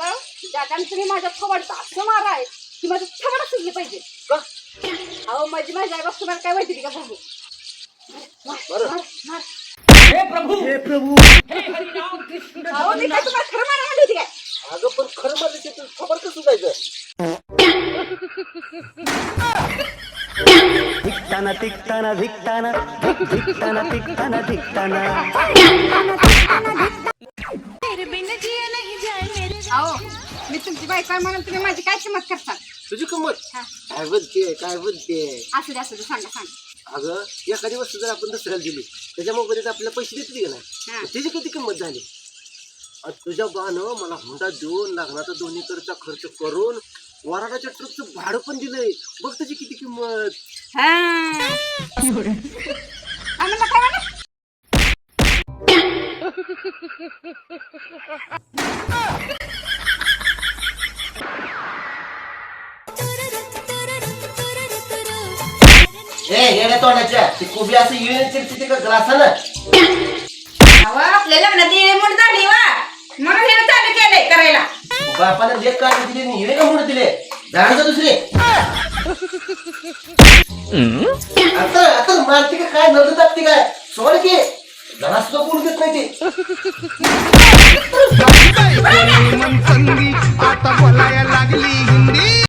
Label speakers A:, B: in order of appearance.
A: आणि तुम्ही माझ्या थोबाडचा असं माराय की माझं थोबाड सुटली पाहिजे.
B: का?
A: अहो माझी माझ्या आई तुम्हाला काय माहिती का बघू मार. मार, मार.
C: हे प्रभु!
B: हे प्रभू!
C: हे कृष्ण
A: अहो मी काय तुम्हाला खरं मारा म्हणली होती काय?
B: अगं पण खरं मला ते खबर कसं जायचं?
D: धिकताना तिकताना धिकताना. धिकताना तिकताना धिकताना.
A: अहो मी तुमची बायको आहे म्हणून तुम्ही माझी काय किंमत करता?
B: तुझी किंमत?
A: हा.
B: काय बोलते काय बोलते
A: असू दे असू दे सांगा सांगा.
B: अगं एखादी वस्तू जर आपण दुसऱ्याला दिली त्याच्या मोबाईलला आपल्याला पैसे देते का
A: हा.
B: नाही त्याची किती किंमत झाली? आणि तुझ्या बानं मला हुंडा देऊन लग्नाचा दोन्हीकडचा खर्च करून वराडाच्या ट्रकचं भाडं पण दिलंय. बघ त्याची किती किंमत
A: हा. काय म्हणला काय म्हणला
B: ए येण्या तोंडाच्या ती कोबी असं येणे चिरते का ग्लासानं
E: अहो आपल्या लग्नात येणे म्हणून झाली वा. म्हणून हे चालू केलंय करायला.
B: बापानं लेख काढून दिले आणि हिरे का म्हणून दिले? जाणार का दुसरे? आता आता मारते का काय? नजर टाकते काय? सोड की. बोलू देत नाही ते.
F: आता बोलायला लागली.